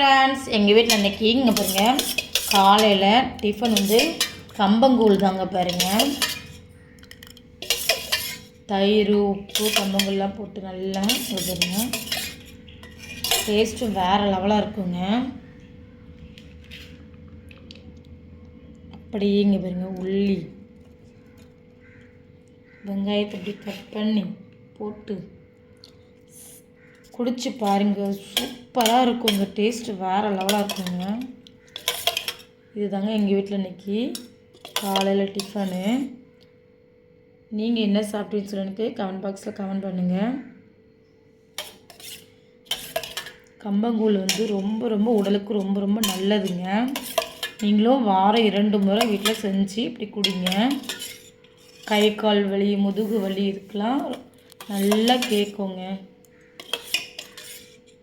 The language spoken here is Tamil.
ஃப்ரெண்ட்ஸ் எங்கள் வீட்டில் இன்றைக்கி இங்கே பாருங்கள் காலையில் டிஃபன் வந்து கம்பங்கூழ் தாங்க பாருங்கள் தயிர் உப்பு கம்பங்கூழ்லாம் போட்டு நல்லா இங்கே பாருங்க டேஸ்ட்டும் வேறு லெவலாக இருக்குங்க. அப்படியே இங்கே பாருங்க உள்ளி. வெங்காயத்தை இப்படி கட் பண்ணி போட்டு குடிச்சு பாருங்க. சூப்பராக இருக்குங்க டேஸ்ட்டு வேறு லெவலாக இருக்குங்க. இதுதாங்க எங்கள் வீட்டில் இன்றைக்கி காலையில் டிஃபனு நீங்கள் என்ன சாப்பிட்டீங்கன்னு சொல்லி கமெண்ட் பாக்ஸில் கமெண்ட் பண்ணுங்கள் கம்பங்கூழ் வந்து ரொம்ப ரொம்ப உடலுக்கு ரொம்ப ரொம்ப நல்லதுங்க. நீங்களும் வாரம் இரண்டு முறை வீட்டில் செஞ்சு இப்படி குடிங்க. கை கால் வலி முதுகு வலி இதுக்கெலாம் நல்லா கேட்குங்க